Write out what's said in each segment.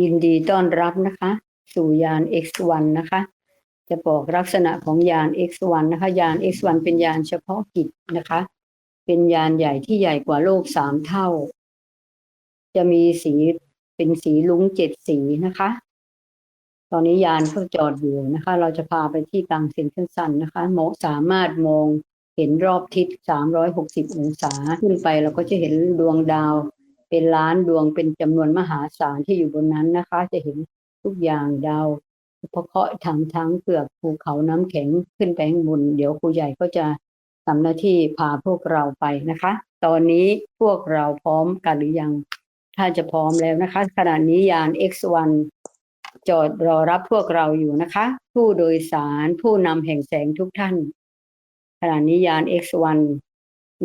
ยินดีต้อนรับนะคะ สู่ยาน X1 นะคะ จะบอกลักษณะของยาน X1 นะคะ ยาน X1 เป็นยานเฉพาะกิจนะคะ เป็นยานใหญ่ที่ใหญ่กว่าโลกสามเท่า จะมีสีเป็นสีลุ้งเจ็ดสีนะคะ ตอนนี้ยานก็จอดอยู่นะคะ เราจะพาไปที่กลางเซ็นทรัลซันนะคะมองสามารถมองเห็นรอบทิศ 360 องศาขึ้นไปเราก็จะเห็นดวงดาว เป็นล้านดวงเป็นจำนวนมหาศาลที่อยู่บนนั้นนะคะ จะเห็นทุกอย่างดาวเพราะเคาะทั้งทั้งเปลือกภูเขาน้ำแข็งขึ้นไปข้างบนเดี๋ยวครูใหญ่ก็จะทำหน้าที่พาพวกเราไปนะคะ ตอนนี้พวกเราพร้อมกันหรือยัง ถ้าจะพร้อมแล้วนะคะ ขณะนี้ยาน X1 จอดรอรับพวกเราอยู่นะคะ ผู้โดยสารผู้นำแห่งแสงทุกท่าน ขณะนี้ยาน X1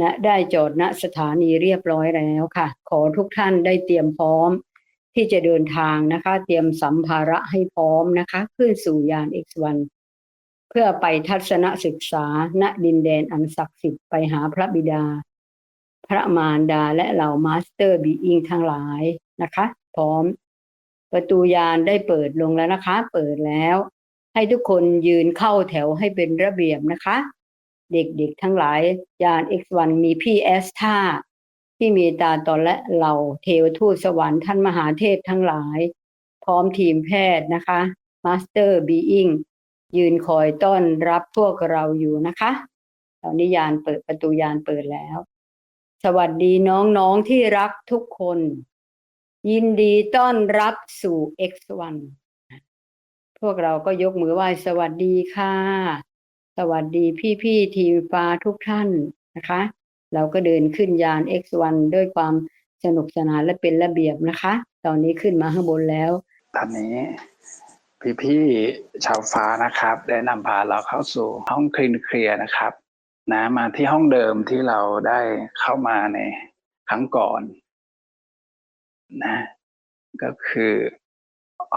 นะได้จอดณสถานีเรียบร้อยแล้วค่ะ ขอทุกท่านได้เตรียมพร้อมที่จะเดินทางนะคะ เตรียมสัมภาระให้พร้อมนะคะ ขึ้นสู่ยาน X1 เพื่อไปทัศนศึกษาณดินแดนอันศักดิ์สิทธิ์ไปหาพระบิดา พระมารดาและเหล่ามาสเตอร์บีอิงทั้งหลายนะคะ พร้อม ประตูยานได้เปิดลงแล้วนะคะ เปิดแล้ว ให้ทุกคนยืนเข้าแถวให้เป็นระเบียบนะคะ เด็กๆทั้งหลายยาน X1 มีพี่แอสธาที่มีตาตอนและเหล่าเทวทูตสวรรค์ท่านมหาเทพทั้งหลาย พร้อมทีมแพทย์นะคะมาสเตอร์บีอิงยืนคอยต้อนรับพวกเราอยู่นะคะ ตอนนี้ยานเปิดประตูยานเปิดแล้ว สวัสดีน้องๆที่รักทุกคน ยินดีต้อนรับสู่ X1 พวกเราก็ยกมือไหว้สวัสดีค่ะ สวัสดีพี่ๆทีมฟ้าทุกท่านนะคะ เราก็เดินขึ้นยาน X1 ด้วยความสนุกสนานและเป็นระเบียบนะคะ ตอนนี้ขึ้นมาข้างบนแล้ว ตอนนี้พี่ๆชาวฟ้านะครับ ได้นำพาเราเข้าสู่ห้องคลีนเคลียร์นะครับนะมาที่ห้องเดิมที่เราได้เข้ามาในครั้งก่อนนะ ก็คือ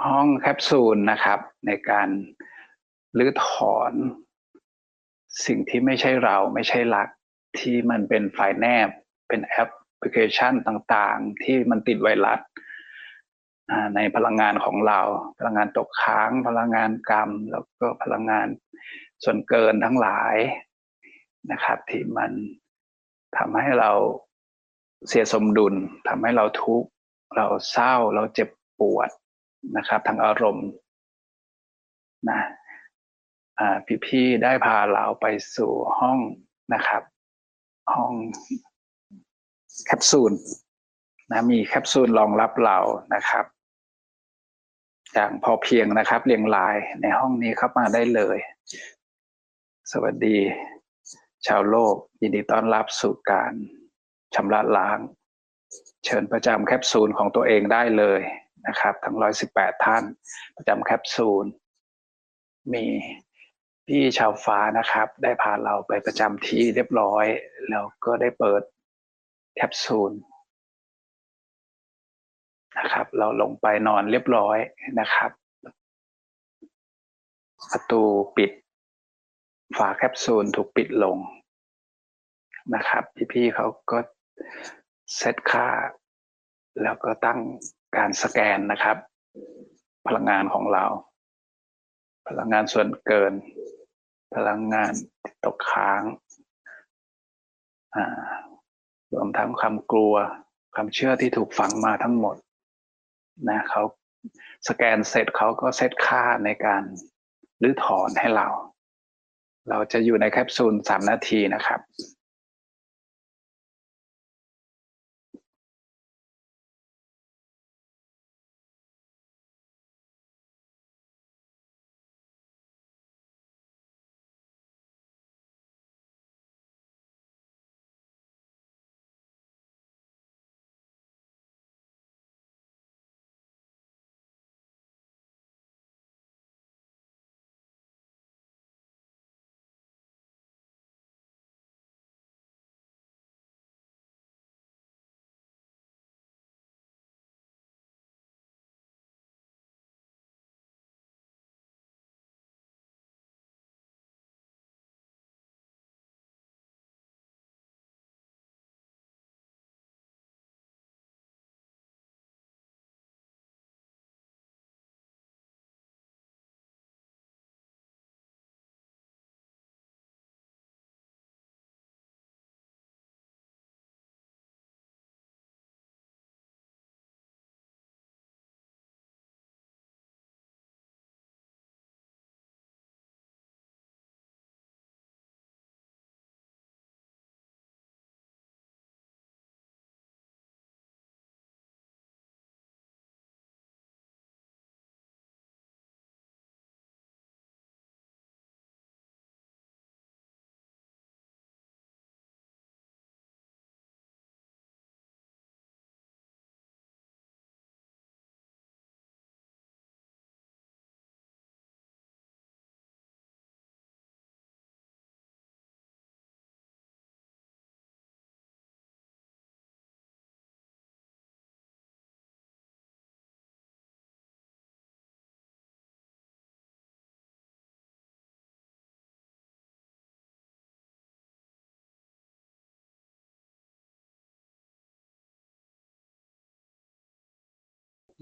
ห้องแคปซูลนะครับ ในการรื้อถอน สิ่งที่ไม่ใช่เราไม่ใช่รัก ที่มันเป็นไฟล์แนบ เป็นแอปพลิเคชันต่างๆ ที่มันติดไวรัสในพลังงานของเรา พลังงานตกค้าง พลังงานกรรม แล้วก็พลังงานส่วนเกินทั้งหลายนะครับ ที่มันทำให้เราเสียสมดุลทำให้เราทุกข์เราเศร้าเราเจ็บปวดนะครับ ทางอารมณ์นะ พี่ๆได้พาเราไปสู่ห้องนะครับ ห้องแคปซูลนะมีแคปซูลรองรับเรานะครับ อย่างพอเพียงนะครับ เรียงรายในห้องนี้เข้ามาได้เลย สวัสดี ชาวโลก ยินดีต้อนรับสู่การชำระล้าง เชิญประจำแคปซูลของตัวเองได้เลยนะครับ ทั้งร้อยสิบแปดท่านประจำแคปซูล มี พี่ชาวฟ้านะครับ ได้พาเราไปประจำที่เรียบร้อย แล้วก็ได้เปิดแคปซูลนะครับ เราลงไปนอนเรียบร้อยนะครับ ประตูปิด ฝาแคปซูลถูกปิดลงนะครับ พี่ๆเขาก็เซตค่า แล้วก็ตั้งการสแกนนะครับ พลังงานของเรา พลังงานส่วนเกิน พลังงานตกค้างรวมทั้งความกลัวความเชื่อที่ถูกฝังมาทั้งหมดนะเขาสแกนเสร็จเขาก็เซตค่าในการรื้อถอนให้เรา เราจะอยู่ในแคปซูลสามนาทีนะครับ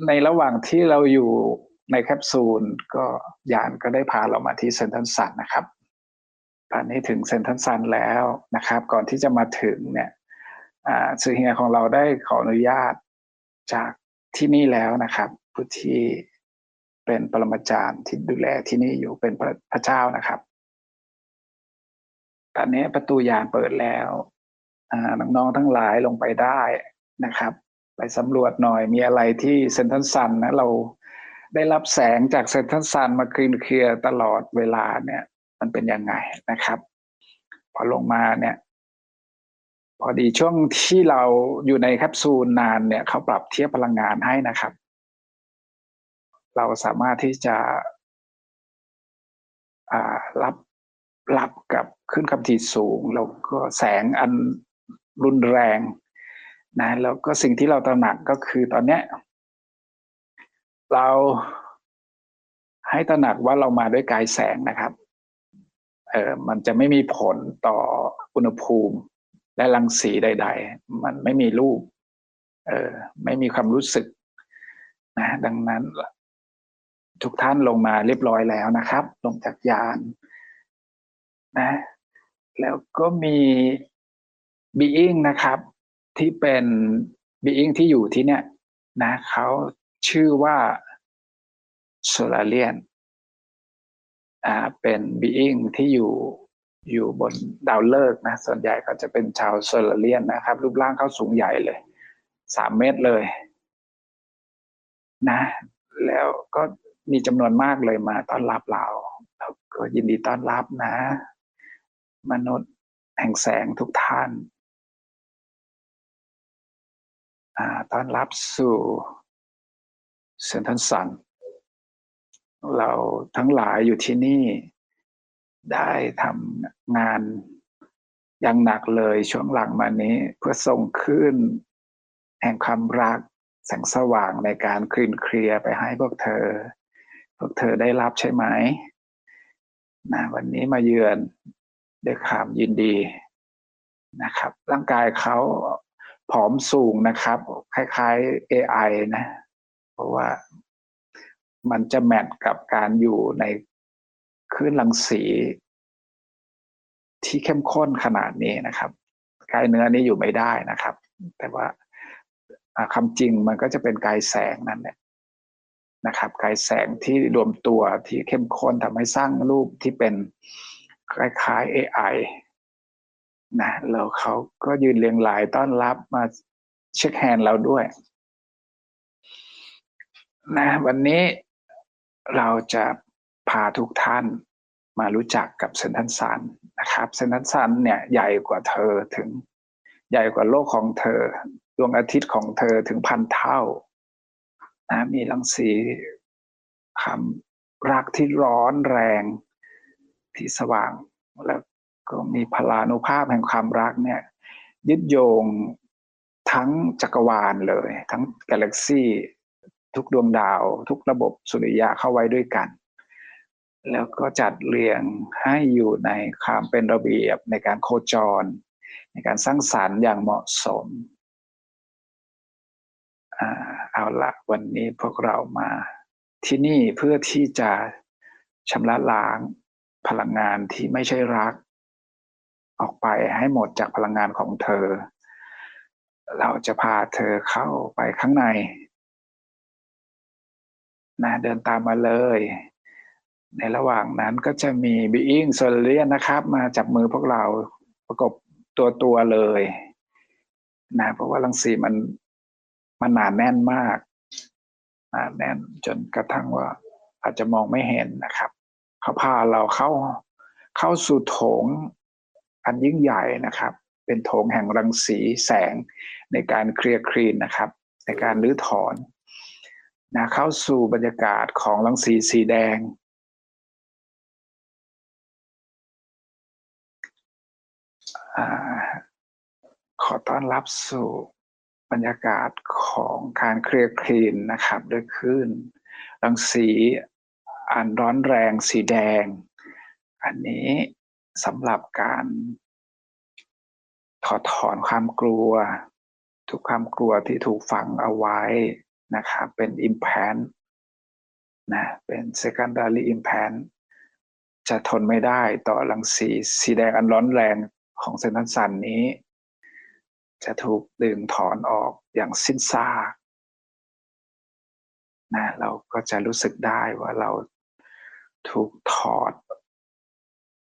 ในระหว่างที่เราอยู่ในแคปซูลก็ยานก็ได้พาเรามาที่เซนทรัลซันนะครับตอนนี้ถึงเซนทรัลซันแล้วนะครับ ก่อนที่จะมาถึงเนี่ยสื่อเฮียของเราได้ขออนุญาตจากที่นี่แล้วนะครับ ผู้ที่เป็นปรมาจารย์ที่ดูแลที่นี่อยู่เป็นพระพระเจ้านะครับ ตอนนี้ประตูยานเปิดแล้วน้องๆทั้งหลายลงไปได้นะครับ ไปสำรวจหน่อยมีอะไรที่เซนทรัลซันนะเราได้รับแสงจากเซนทรัลซันมาคลีนเคลียร์ตลอดเวลาเนี่ย มันเป็นยังไงนะครับ พอลงมาเนี่ย พอดีช่วงที่เราอยู่ในแคปซูลนานเนี่ยเขาปรับเทียบพลังงานให้นะครับ เราสามารถที่จะอ่ารับรับกับขึ้นคำถี่สูง แล้วก็แสงอันรุนแรง นะแล้วก็สิ่งที่เราตระหนักก็คือตอนเนี้ยเราให้ตระหนักว่าเรามาด้วยกายแสงนะครับ เออมันจะไม่มีผลต่ออุณหภูมิ และรังสีใด ๆ มันไม่มีรูป เออไม่มีความรู้สึกนะดังนั้น ทุกท่านลงมาเรียบร้อยแล้วนะครับ ลงจากยานนะ แล้วก็มี being นะครับ ที่เป็น being ที่อยู่ที่เนี่ยนะเขาชื่อว่าโซลาเลียนอ่าเป็น being ที่อยู่อยู่บนดาวฤกษ์นะ ส่วนใหญ่ก็จะเป็นชาวโซลาเลียนนะครับ รูปร่างเขาสูงใหญ่เลยสามเมตรเลย นะ แล้วก็มีจำนวนมากเลยมาต้อนรับเราแล้วก็ยินดีต้อนรับนะ มนุษย์แห่งแสงทุกท่าน ต้อนรับสู่เซนทันสันเราทั้งหลายอยู่ที่นี่ได้ทำงานอย่างหนักเลยช่วงหลังมานี้เพื่อส่งขึ้น แห่งความรักแสงสว่างในการคลีนเคลียร์ไปให้พวกเธอ พวกเธอได้รับใช่ไหมนะวันนี้มาเยือนด้วยความยินดีนะครับ ร่างกายเขา ผอมสูงนะครับ คล้ายๆ AI นะ เพราะว่ามันจะแมทกับการอยู่ในคลื่นรังสี ที่เข้มข้นขนาดนี้นะครับกายเนื้อนี้อยู่ไม่ได้นะครับ แต่ว่าคำจริงมันก็จะเป็นกายแสงนั่นแหละนะครับกายแสงที่รวมตัวที่เข้มข้นทำให้สร้างรูปที่เป็นคล้ายๆ AI นะแล้วเขาก็ยืนเรียงรายต้อนรับมาเช็คแฮนด์เราด้วยนะวันนี้เราจะพาทุกท่านมารู้จักกับเซนทันซันนะครับเซนทันซันเนี่ยใหญ่กว่าเธอถึงใหญ่กว่าโลกของเธอ ดวงอาทิตย์ของเธอถึงพันเท่านะมีรังสีความรักที่ร้อนแรงที่สว่างแล้ว ก็มีพลานุภาพแห่งความรักเนี่ยยึดโยงทั้งจักรวาลเลย ทั้งกาแล็กซี่ทุกดวงดาว ทุกระบบสุริยะเข้าไว้ด้วยกัน แล้วก็จัดเรียงให้อยู่ในความเป็นระเบียบในการโคจร ในการสร้างสารรค์อย่างเหมาะสมอเอาละวันนี้พวกเรามาที่นี่เพื่อที่จะชำระล้างพลังงานที่ไม่ใช่รัก ออกไปให้หมดจากพลังงานของเธอ เราจะพาเธอเข้าไปข้างในนะเดินตามมาเลย ในระหว่างนั้นก็จะมี being s o l a r นะครับ มาจับมือพวกเราประกบตัวตัวเลยนะเพราะว่ารังสีมันมันหนาแน่นมากหนาแน่นจนกระทั่งว่าอาจจะมองไม่เห็นนะครับเขาพาเราเข้าเข้าสู่โถง อันยิ่งใหญ่นะครับ เป็นโถงแห่งรังสีแสงในการเคลียร์คลีนนะครับ ในการรื้อถอนนะเข้าสู่บรรยากาศของรังสีสีแดงอขอต้อนรับสู่บรรยากาศของการเคลียร์คลีนนะครับด้วยคลื่นรังสีอันร้อนแรงสีแดง อันนี้ สำหรับการถอดถอนความกลัว ทุกความกลัวที่ถูกฝังเอาไว้นะครับเป็น implant นะเป็น secondary implant จะทนไม่ได้ต่อรังสีสีแดงอันร้อนแรงของเซนทันสันนี้ จะถูกดึงถอนออกอย่างสิ้นซากนะเราก็จะรู้สึกได้ว่าเราถูกถอด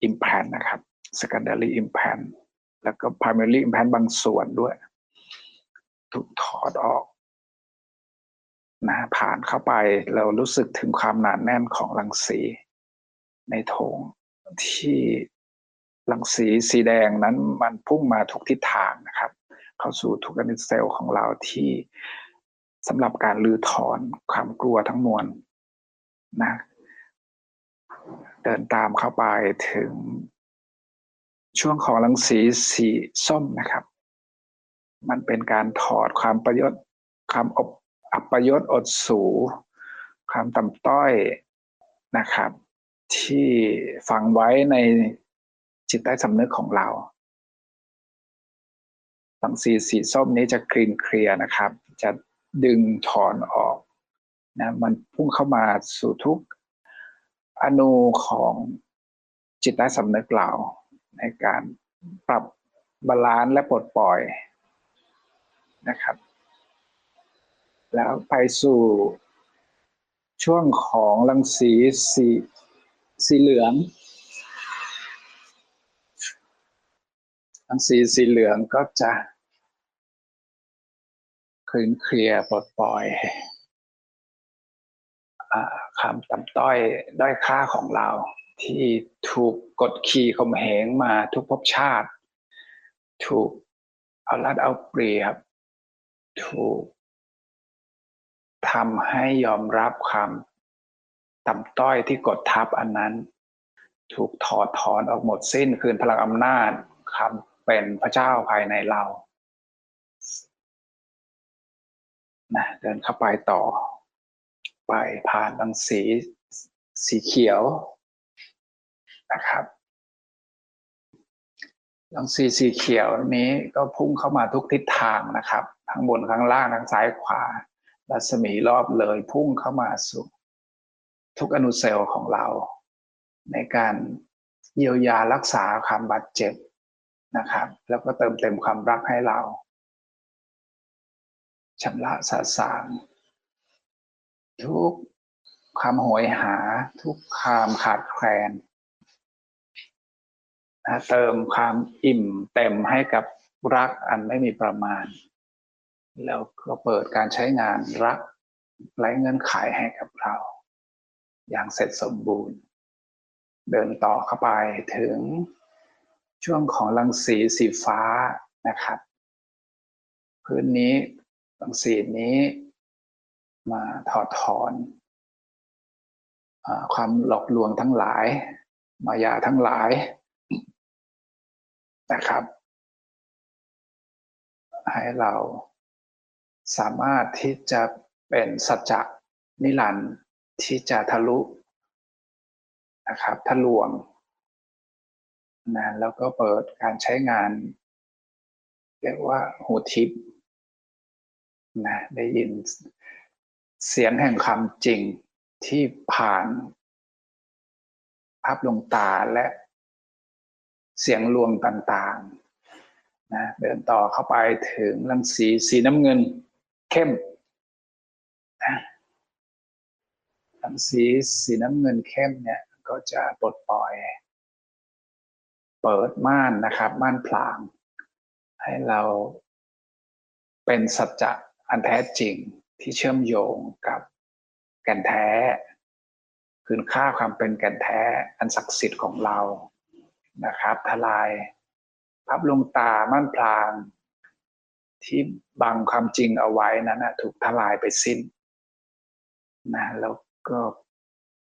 implant นะครับ secondary implant แล้วก็ primary implant บางส่วนด้วย ถูกถอดออกนะผ่านเข้าไปเรารู้สึกถึงความหนาแน่นของรังสี ในโถงที่รังสีสีแดงนั้นมันพุ่งมาทุกทิศทางนะครับ เข้าสู่ทุกอนิเซลของเราที่สำหรับการลือถอนความกลัวทั้งมวลนะ เดินตามเข้าไปถึง ช่วงของรังสีสีส้มนะครับ มันเป็นการถอดความประยศความอบอัปยศอดสู ความต่ำต้อยนะครับ ที่ฝังไว้ในจิตใต้สำนึกของเรารังสีสีส้มนี้จะกรีนเคลียร์นะครับ จะดึงถอนออกนะมันพุ่งเข้ามาสู่ทุก อนูของจิตใต้สำนึกเราในการปรับบาลานซ์และปลดปล่อยนะครับ แล้วไปสู่ช่วงของรังสีสีสีเหลืองรังสีสีเหลืองก็จะคลืนเคลียร์ปลดปล่อยอา ความต่ำต้อยด้อยค่าของเรา ที่ถูกกดขี่ข่มเหงมาทุกภพชาติ ถูกเอารัดเอาเปรียบ ถูกทำให้ยอมรับความต่ำต้อยที่กดทับอันนั้น ถูกถอดถอนออกหมดสิ้นคืนพลังอำนาจคำเป็นพระเจ้าภายในเรานะเดินเข้าไปต่อ ไปผ่านรังสีสีเขียวนะครับรังสีสีเขียวนี้ก็พุ่งเข้ามาทุกทิศทางนะครับทั้งบนข้างล่างทั้งซ้ายขวา รัศมีรอบเลยพุ่งเข้ามาสู่ทุกอนุเซลล์ของเรา ในการเยียวยารักษาความบาดเจ็บนะครับ แล้วก็เติมเต็มความรักให้เราชำระสาสาง ทุกความโหยหา ทุกความขาดแคลนนะเติมความอิ่มเต็มให้กับรักอันไม่มีประมาณ แล้วก็เปิดการใช้งานรักไร้เงื่อนไขให้กับเรา อย่างเสร็จสมบูรณ์ เดินต่อเข้าไปถึงช่วงของรังสีสีฟ้านะครับ พื้นนี้รังสีนี้ มาถอดถอนอความหลอกลวงทั้งหลาย มายาทั้งหลายนะครับ ให้เราสามารถที่จะเป็นสัจจะนิรันดร์ที่จะทะลุนะครับทะลวงนะแล้วก็เปิดการใช้งาน เรียกว่าหูทิพย์นะได้ยิน เสียงแห่งคำจริงที่ผ่านภาพลวงตาและเสียงลวงต่างๆนะเดินต่อเข้าไปถึงรังสีสีน้ำเงินเข้มนะรังสีสีน้ำเงินเข้มเนี่ยก็จะปลดปล่อย เปิดม่านนะครับ ม่านพลาง ให้เราเป็นสัจจะอันแท้จริง ที่เชื่อมโยงกับแก่นแท้ คืนค่าความเป็นแก่นแท้อันศักดิ์สิทธิ์ของเรานะครับ ทลายพับลงตาม่านพลางที่บังความจริงเอาไว้นั้นนะถูกทลายไปสิ้นนะแล้วก็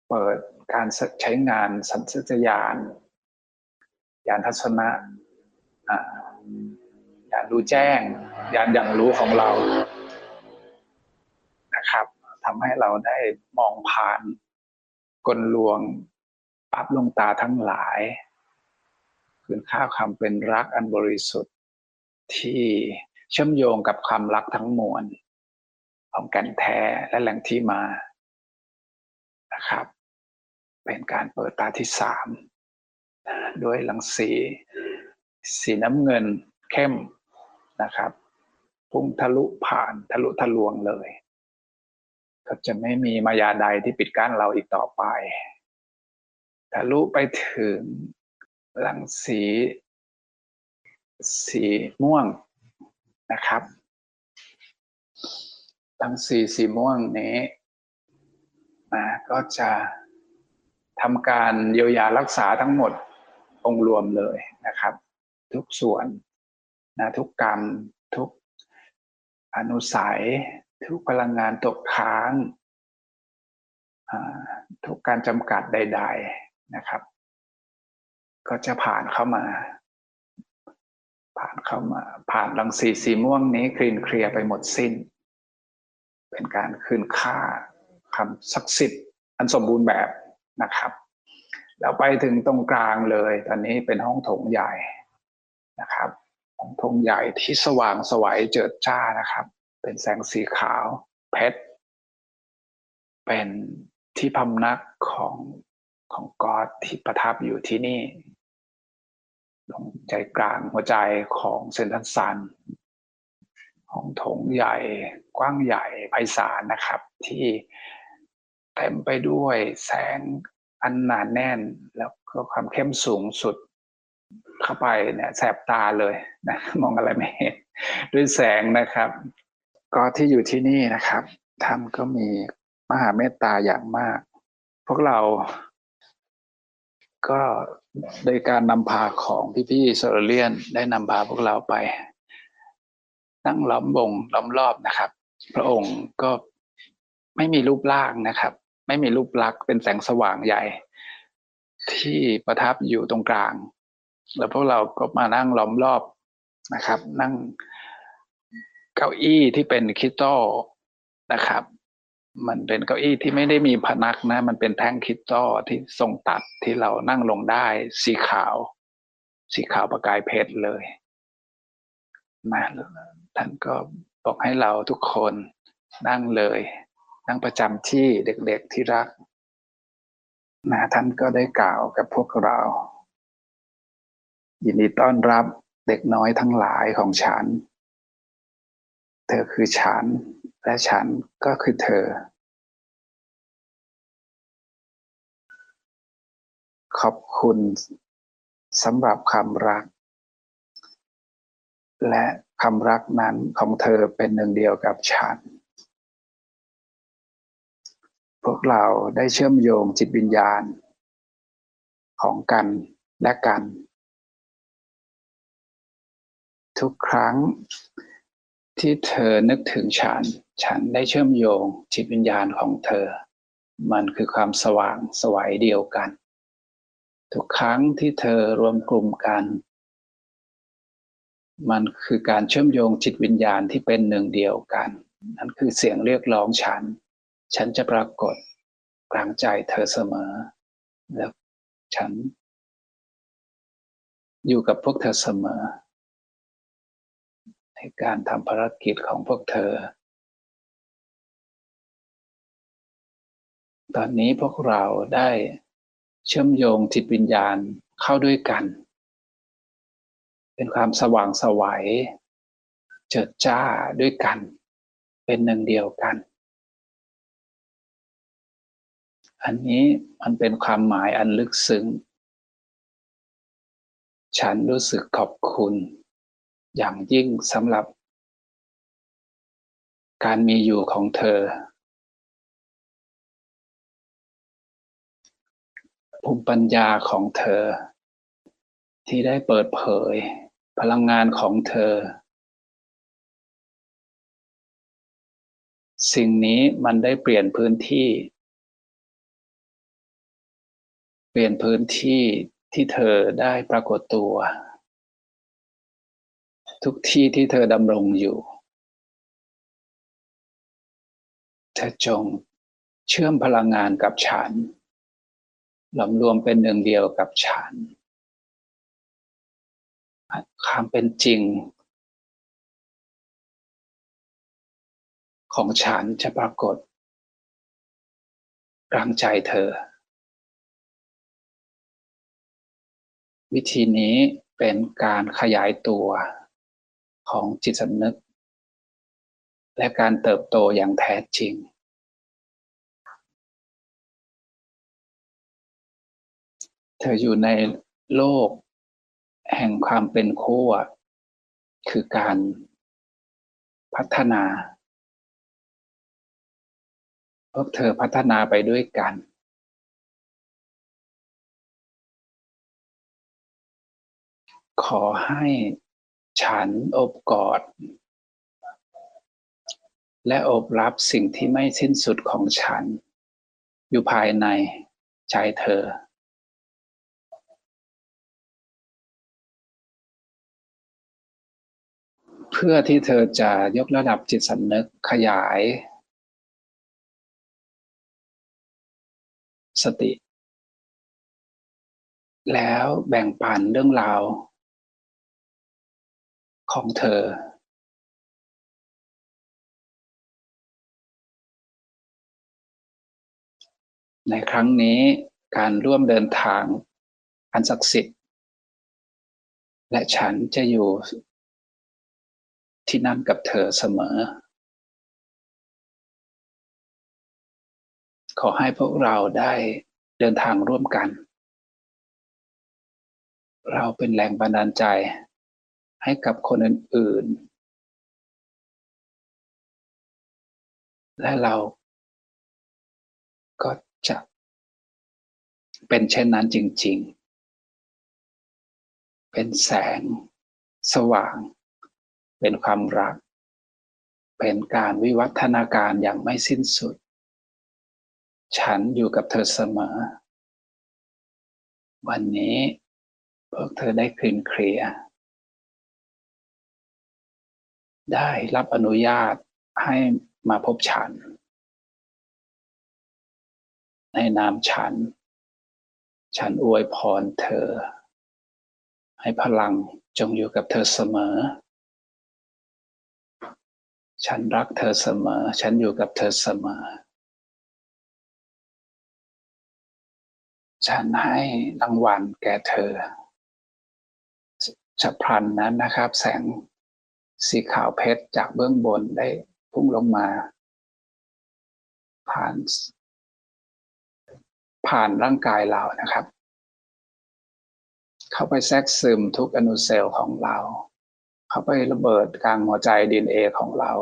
เปิดการใช้งานสัญชาตญาณยานทัศนะยานรู้แจ้ง ยานอย่างรู้ของเรา ทำให้เราได้มองผ่านกลลวงปับลงตาทั้งหลายคืนค่าควาเป็นรักอันบริสุทธิ์ ที่เชื่อมโยงกับความรักทั้งมวลของก่นแท้และแหล่งที่มานะครับ เป็นการเปิดตาที่สามด้วยรังสี สีน้ำเงินเข้มนะครับ พุ่งทะลุผ่านทะลุทะลวงเลย ก็จะไม่มีมายาใดที่ปิดกั้นเราอีกต่อไปทะลุไปถึงรังสี สีม่วงนะครับรังสีสีม่วงนี้นะก็จะทำการเยียวยารักษาทั้งหมดองรวมเลยนะครับ ทุกส่วนนะทุกกรรมทุกอนุสัย ทุกพลังงานตกค้างทุกการจำกัดใด ๆนะครับ ก็จะผ่านเข้ามา ผ่านเข้ามา ผ่านรังสีสีม่วงนี้คลีนเคลียร์ไปหมดสิ้น เป็นการคืนค่าคำศักดิ์สิทธิ์อันสมบูรณ์แบบนะครับแล้วไปถึงตรงกลางเลย ตอนนี้เป็นห้องโถงใหญ่นะครับห้องโถงใหญ่ที่สว่างสวัยเจิดจ้านะครับ เป็นแสงสีขาวเพชร เป็นที่พำนักของของกอดที่ประทับอยู่ที่นี่ตรงใจกลางหัวใจของเซนทรัลซันห้องถงใหญ่กว้างใหญ่ไพศาลนะครับ ที่เต็มไปด้วยแสงอันหนาแน่นแล้วก็ความเข้มสูงสุดเข้าไปเนี่ยแสบตาเลยนะมองอะไรไม่เห็นด้วยแสงนะครับ ก็ที่อยู่ที่นี่นะครับท่านก็มีมหาเมตตาอย่างมาก พวกเราก็โดยการนำพาของพี่ๆโซลเลียนได้นำพาพวกเราไป นั่งล้อมวงล้อมรอบนะครับ พระองค์ก็ไม่มีรูปร่างนะครับ ไม่มีรูปลักษณ์เป็นแสงสว่างใหญ่ ที่ประทับอยู่ตรงกลาง แล้วพวกเราก็มานั่งล้อมรอบนะครับ นั่ง เก้าอี้ที่เป็นคริสตัลนะครับ มันเป็นเก้าอี้ที่ไม่ได้มีพนักนะ มันเป็นแท่งคริสตัลที่ทรงตัดที่เรานั่งลงได้สีขาว สีขาวประกายเพชรเลยนะท่านก็บอกให้เราทุกคนนั่งเลย นั่งประจำที่เด็กๆที่รักนะท่านก็ได้กล่าวกับพวกเรา ยินดีต้อนรับเด็กน้อยทั้งหลายของฉัน เธอคือฉัน และฉันก็คือเธอ ขอบคุณสำหรับคำรัก และคำรักนั้นของเธอเป็นหนึ่งเดียวกับฉัน พวกเราได้เชื่อมโยงจิตวิญญาณ ของกันและกัน ทุกครั้ง ที่เธอนึกถึงฉัน ฉันได้เชื่อมโยงจิตวิญญาณของเธอ มันคือความสว่างสวัยเดียวกัน ทุกครั้งที่เธอรวมกลุ่มกัน มันคือการเชื่อมโยงจิตวิญญาณที่เป็นหนึ่งเดียวกัน นั่นคือเสียงเรียกร้องฉัน ฉันจะปรากฏกลางใจเธอเสมอ แล้วฉัน อยู่กับพวกเธอเสมอ การทำภารกิจของพวกเธอ ตอนนี้พวกเราได้เชื่อมโยงจิตวิญญาณเข้าด้วยกัน เป็นความสว่างสวัยเจิดจ้าด้วยกัน เป็นหนึ่งเดียวกัน อันนี้มันเป็นความหมายอันลึกซึ้ง ฉันรู้สึกขอบคุณ อย่างยิ่งสำหรับ การมีอยู่ของเธอ ภูมิปัญญาของเธอ ที่ได้เปิดเผย พลังงานของเธอ สิ่งนี้มันได้เปลี่ยนพื้นที่ เปลี่ยนพื้นที่ที่เธอได้ปรากฏตัว ทุกที่ที่เธอดำรงอยู่ เธอจงเชื่อมพลังงานกับฉันหลอมรวมเป็นหนึ่งเดียวกับฉันความเป็นจริง ของฉันจะปรากฏกลางใจเธอ วิธีนี้เป็นการขยายตัว ของจิตสำนึก และการเติบโตอย่างแท้จริง เธออยู่ในโลก แห่งความเป็นคู่คือการพัฒนาพวกเธอพัฒนาไปด้วยกัน ขอให้ ฉันอบกอด และอบรับสิ่งที่ไม่สิ้นสุดของฉัน อยู่ภายในใจเธอ เพื่อที่เธอจะยกระดับจิตสำนึกขยาย สติ แล้วแบ่งปันเรื่องราว ของเธอในครั้งนี้การร่วมเดินทางอันศักดิ์สิทธิ์ และฉันจะอยู่ที่นั่นกับเธอเสมอ ขอให้พวกเราได้เดินทางร่วมกัน เราเป็นแรงบันดาลใจ ให้กับคนอื่นๆ และเราก็จะเป็นเช่นนั้นจริง ๆ เป็นแสง สว่าง เป็นความรัก เป็นการวิวัฒนาการอย่างไม่สิ้นสุด ฉันอยู่กับเธอเสมอ วันนี้พวกเธอได้คลินเคลียร์ ได้รับอนุญาตให้มาพบฉัน ในนามฉัน ฉันอวยพรเธอ ให้พลังจงอยู่กับเธอเสมอ ฉันรักเธอเสมอ ฉันอยู่กับเธอเสมอ ฉันให้รางวัลแก่เธอฉับพลันนั้นนะครับ แสง สีขาวเพชรจากเบื้องบนได้พุ่งลงมา ผ่าน ผ่านร่างกายเรานะครับ เข้าไปแทรกซึมทุกอนุเซลล์ของเรา เข้าไประเบิดกลางหัวใจดีเอของเรา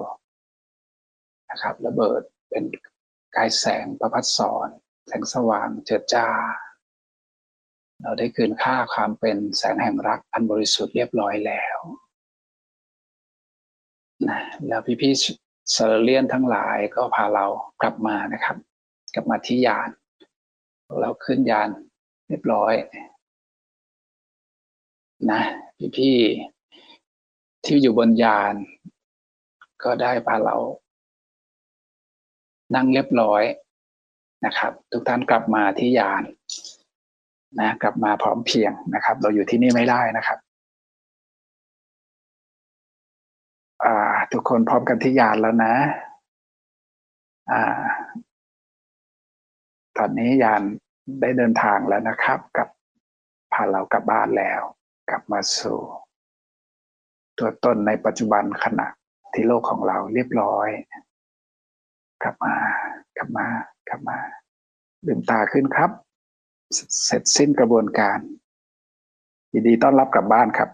นะครับระเบิดเป็นกายแสงประพัดสอนแสงสว่างเจิดจ้า เราได้คืนค่าความเป็นแสงแห่งรักอันบริสุทธิ์เรียบร้อยแล้ว นะแล้วพี่ๆเซอร์เลียนทั้งหลายก็พาเรากลับมานะครับ กลับมาที่ยานเราขึ้นยานเรียบร้อยนะพี่ๆที่อยู่บนยาน ก็ได้พาเรา นั่งเรียบร้อยนะครับ ทุกท่านกลับมาที่ยานนะกลับมาพร้อมเพียงนะครับ เราอยู่ที่นี่ไม่ได้นะครับ อ่า ทุกคนพร้อมกันที่ยานแล้วนะ อ่า ตอนนี้ยานได้เดินทางแล้วนะครับ กับพาเรากลับบ้านแล้ว กลับมาสู่ ตัวตนในปัจจุบันขณะที่โลกของเราเรียบร้อย กลับมา กลับมา กลับมาลืมตาขึ้นครับ เสร็จสิ้นกระบวนการยินดีต้อนรับกลับบ้านครับ